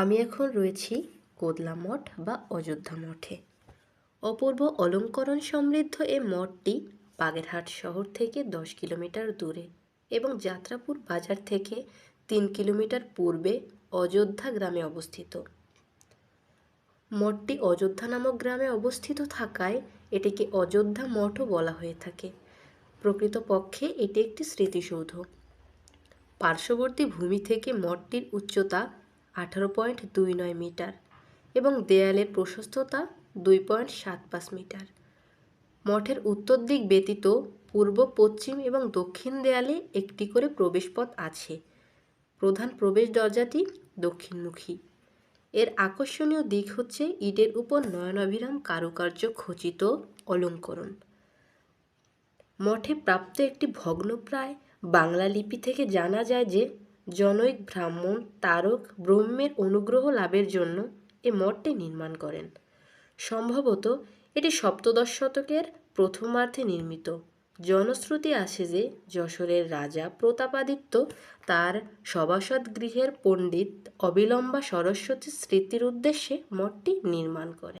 আমি এখন রয়েছি কোদলা মঠ বা অযোধ্যা মঠে। অপূর্ব অলঙ্করণ সমৃদ্ধ এ মঠটি বাগেরহাট শহর থেকে দশ কিলোমিটার দূরে এবং যাত্রাপুর বাজার থেকে তিন কিলোমিটার পূর্বে অযোধ্যা গ্রামে অবস্থিত। মঠটি অযোধ্যা নামক গ্রামে অবস্থিত থাকায় এটিকে অযোধ্যা মঠও বলা হয়ে থাকে। প্রকৃতপক্ষে এটি একটি স্মৃতিসৌধ। পার্শ্ববর্তী ভূমি থেকে মঠটির উচ্চতা আঠারো পয়েন্ট দুই নয় মিটার এবং দেয়ালের প্রশস্ততা দুই পয়েন্ট সাত পাঁচ মিটার। মঠের উত্তর দিক ব্যতীত পূর্ব, পশ্চিম এবং দক্ষিণ দেয়ালে একটি করে প্রবেশপথ আছে। প্রধান প্রবেশ দরজাটি দক্ষিণমুখী। এর আকর্ষণীয় দিক হচ্ছে ইটের উপর নয়নাভিরাম কারুকার্য খচিত অলঙ্করণ। মঠে প্রাপ্ত একটি ভগ্নপ্রায় বাংলা লিপি থেকে জানা যায় যে জনৈক ব্রাহ্মণ তারক ব্রহ্মের অনুগ্রহ লাভের জন্য এ মঠটি নির্মাণ করেন। সম্ভবত এটি সপ্তদশ শতকের প্রথমার্ধে নির্মিত। জনশ্রুতি আছে যে যশোরের রাজা প্রতাপাদিত্য তার সভাসদ গৃহের পণ্ডিত অবিলম্বা সরস্বতী স্মৃতির উদ্দেশ্যে মঠটি নির্মাণ করেন।